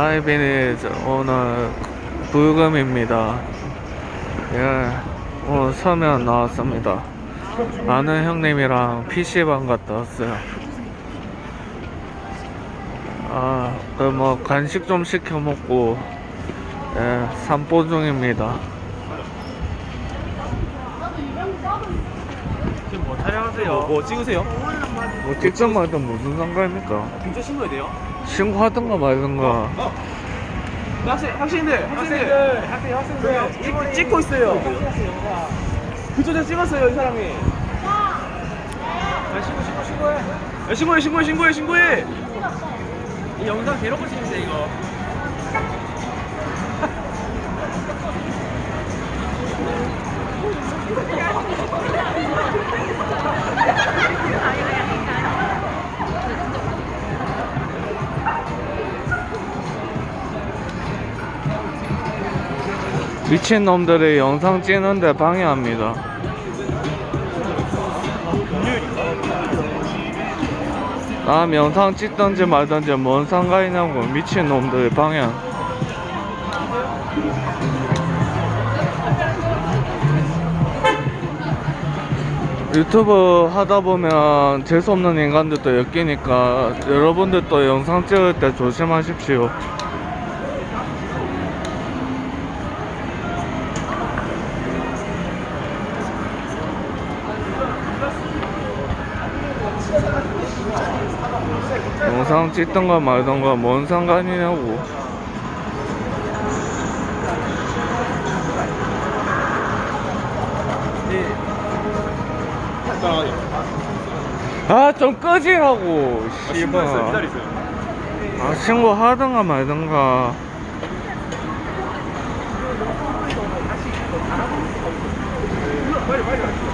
하이비니즈 오늘 불금입니다. 예, 오늘 서면 나왔습니다. 아는 형님이랑 PC방 갔다 왔어요. 아, 그 뭐 간식 좀 시켜 먹고 예,散歩 중입니다. 지금 뭐 촬영하세요? 뭐, 뭐 찍으세요? 뭐 직접 말든 무슨 상관입니까? 경찰 신고해야 돼요? 신고하든가 말든가. 학생, 학생들, 학생들, 학생 학생들 찍, 찍고 있어요. 그쪽에 찍었어요, 이 사람이. 야, 신고 신고 신고해 야, 신고해, 신고해, 신고해, 신고해. 이 영상 대놓고 찍는데 이거 미친놈들이 영상 찍는데 방해합니다. 남 영상 찍던지 말던지 뭔 상관이냐고 미친놈들이 방해. 유튜브 하다 보면 재수없는 인간들도 엮이니까 여러분들도 영상 찍을 때 조심하십시오. 영상 찍던가 말던가 뭔 상관이냐고. 아 좀 끄지라고 씨발. 아, 아 신고 하던가 말던가. 빨리 빨리